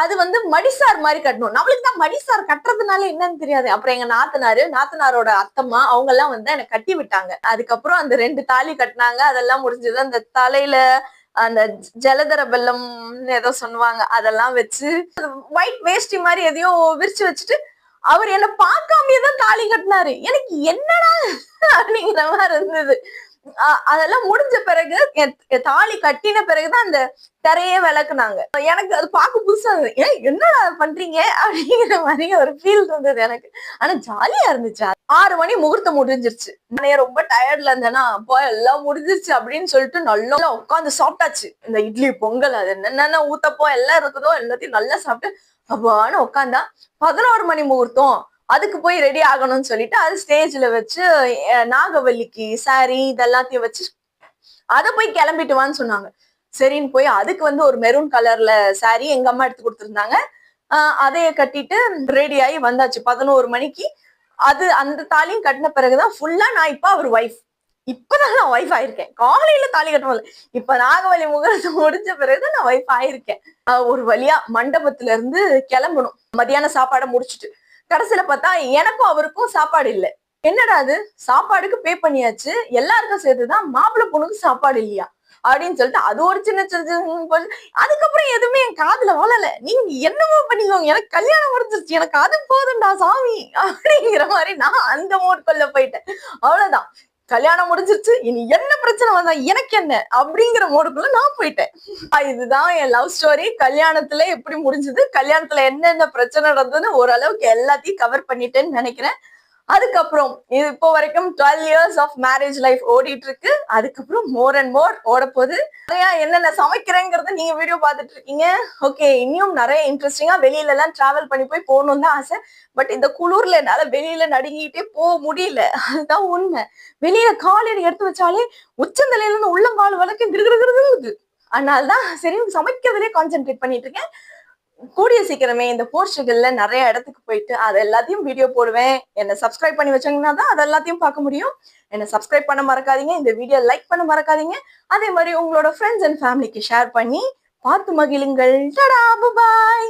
அது வந்து மடிசார் மாதிரி கட்டணும். நம்மளுக்கு தான் மடிசார் கட்டுறதுனால என்னன்னு தெரியாது. அப்புறம் எங்க நாத்தனாரு நாத்தனாரோட அத்தம்மா அவங்க எல்லாம் வந்து எனக்கு கட்டி விட்டாங்க. அதுக்கப்புறம் அந்த ரெண்டு தாலி கட்டினாங்க. அதெல்லாம் முடிஞ்சது. அந்த தலையில அந்த ஜலதர வெள்ளம்னு ஏதோ சொல்லுவாங்க. அதெல்லாம் வச்சு ஒயிட் வேஷ்டி மாதிரி எதையோ விரிச்சு வச்சுட்டு அவர் என்ன பார்க்காமயே தான் தாலி கட்டினாரு. எனக்கு என்னடா அப்படிங்கிற மாதிரி இருந்தது. அதெல்லாம் முடிஞ்ச பிறகு என் தாலி கட்டின பிறகுதான் அந்த திரையே விளக்குனாங்க. எனக்கு அது பார்க்க புதுசா இருந்தது. ஏன் என்னடா பண்றீங்க? அப்படிங்கிற மாதிரி ஒரு ஃபீல் இருந்தது எனக்கு. ஆனா ஜாலியா இருந்துச்சு. ஆறு மணி முகூர்த்தம் முடிஞ்சிருச்சு. நானே ரொம்ப டயர்ட்ல இருந்தேன்னா அப்போ எல்லாம் முடிஞ்சிருச்சு அப்படின்னு சொல்லிட்டு நல்லா உட்காந்து சாப்பிட்டாச்சு. இந்த இட்லி பொங்கல் அது என்னென்ன ஊத்தப்போ எல்லாம் இருக்குதோ எல்லாத்தையும் நல்லா சாப்பிட்டு அப்பான்னு உட்காந்தா பதினோரு மணி முகூர்த்தம். அதுக்கு போய் ரெடி ஆகணும்னு சொல்லிட்டு அது ஸ்டேஜ்ல வச்சு நாகவல்லிக்கு சாரி இதெல்லாத்தையும் வச்சு அதை போய் கிளம்பிட்டு வான்னு சொன்னாங்க. சரின்னு போய் அதுக்கு வந்து ஒரு மெரூன் கலர்ல சாரி எங்க அம்மா எடுத்து கொடுத்துருந்தாங்க. அதையே அதைய கட்டிட்டு ரெடி ஆகி வந்தாச்சு. பதினோரு மணிக்கு. அது அந்த தாலியும் கட்டின பிறகுதான் ஃபுல்லா நான் இப்ப அவர் ஒய்ஃப் இப்பதான் நான் ஒய்ஃப் ஆயிருக்கேன். காலையில தாலி கட்டணும் இப்ப நாகவலி முகூர்த்தம் முடிஞ்ச பிறகுதான் நான் ஒய்ஃப் ஆயிருக்கேன். ஒரு வழியா மண்டபத்துல இருந்து கிளம்பணும். மதியான சாப்பாடை முடிச்சுட்டு. கடைசியில பார்த்தா எனக்கும் அவருக்கும் சாப்பாடு இல்லை. என்னடா அது? சாப்பாடுக்கு பே பண்ணியாச்சு. எல்லாருக்கும் சேர்த்துதான் மாப்பிள்ளை பொண்ணுக்கு சாப்பாடு இல்லையா? அப்படின்னு சொல்லிட்டு அது ஒரு சின்ன சின்ன சின்ன அதுக்கப்புறம் எதுவுமே என் காதுல வளல நீங்க என்னமோ பண்ணிக்கோங்க எனக்கு கல்யாணம் முடிஞ்சிருச்சு. எனக்கு அது போதும்டா சாமி. அப்படிங்கிற மாதிரி நான் அந்த மோட்கொள்ள போயிட்டேன். அவ்வளவுதான். கல்யாணம் முடிஞ்சிருச்சு. இனி என்ன பிரச்சனை வந்தா எனக்கு என்ன? அப்படிங்கிற மோடுக்குள்ள நான் போயிட்டேன். இதுதான் என் லவ் ஸ்டோரி கல்யாணத்துல எப்படி முடிஞ்சது? கல்யாணத்துல என்னென்ன பிரச்சனை நடந்ததுன்னு ஓரளவுக்கு எல்லாத்தையும் கவர் பண்ணிட்டேன்னு நினைக்கிறேன். அதுக்கப்புறம் இது இப்போ வரைக்கும் twelve years of marriage life ஓடிட்டு இருக்கு. அதுக்கப்புறம் மோர் அண்ட் மோர் ஓட போகுது நிறைய என்னென்ன சமைக்கிறேங்கிறத நீங்க வீடியோ பார்த்துட்டு இருக்கீங்க. ஓகே இன்னும் நிறைய இன்ட்ரெஸ்டிங்கா வெளியில எல்லாம் டிராவல் பண்ணி போய் போகணும்னு தான் ஆசை. பட் இந்த குளிர்ல என்னால வெளியில நடுங்கிட்டே போக முடியல. அதுதான் உண்மை. வெளியில காலடி எடுத்து வச்சாலே உச்சந்தலையில இருந்து உள்ளங்கால் வரைக்கும் கிருகிருகிறது அதனாலதான் சரி சமைக்கிறதுலே கான்சென்ட்ரேட் பண்ணிட்டு இருக்கேன். கூடிய சீக்கிரமே இந்த போர்ச்சுகல்ல நிறைய இடத்துக்கு போயிட்டு அது எல்லாத்தையும் வீடியோ போடுவேன். என்னை சப்ஸ்கிரைப் பண்ணி வச்சாங்கன்னா தான் அது எல்லாத்தையும் பார்க்க முடியும். என்னை சப்ஸ்கிரைப் பண்ண மறக்காதீங்க. இந்த வீடியோ லைக் பண்ண மறக்காதீங்க. அதே மாதிரி உங்களோட ஃப்ரெண்ட்ஸ் அண்ட் ஃபேமிலிக்கு ஷேர் பண்ணி பார்த்து மகிழுங்கள். டடா பாய்